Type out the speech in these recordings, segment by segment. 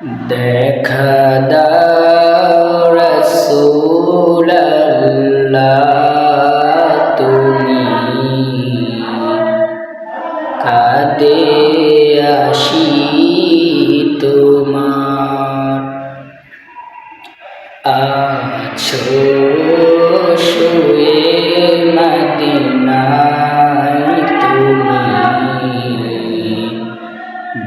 দেখা দাও তুমি কাদে আসি তোমার। আছো শুয়ে মদিনায়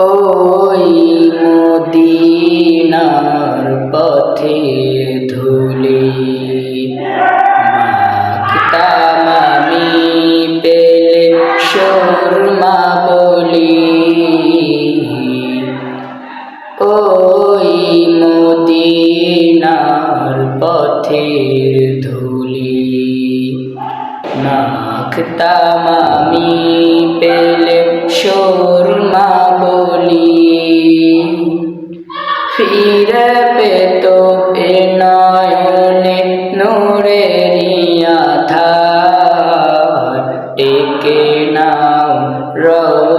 ওই মদিনার পথে ধুলি। মাখতাম আমি পেলে শর্মা বলি। ওই মদিনার পথের ধুলি। মাখতাম আমি পেলে শর্মা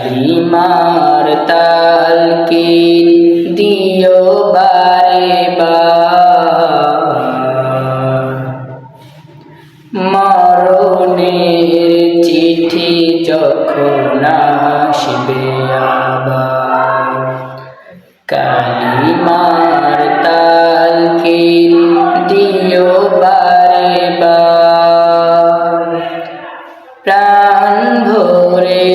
কালিমার তাল কি দিও বারে মরণের চিঠি যখন আসবে আবার, কালিমার তাল কি দিও বারে প্রাণ ভরে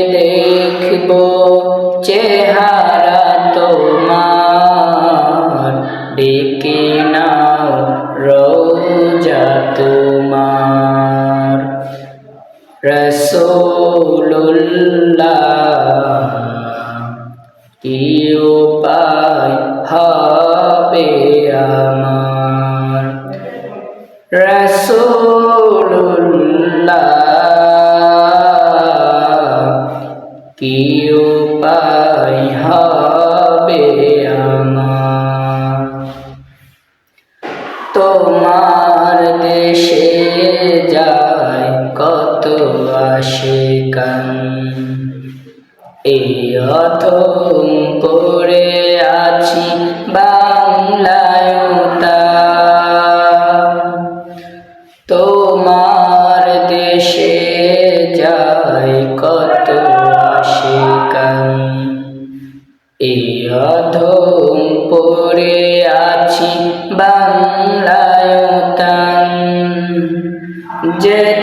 রসুল্লাহ উপায় হবে আমার? রসুল্লাহ কি উপায় হবে আমার? তোমার দেশে কত আসে কান এই অথম পড়ে আছি বাংলায় তোমার দেশে যায় কত আশিকান। এই অধম পড়ে আছি বাংলায় যেতে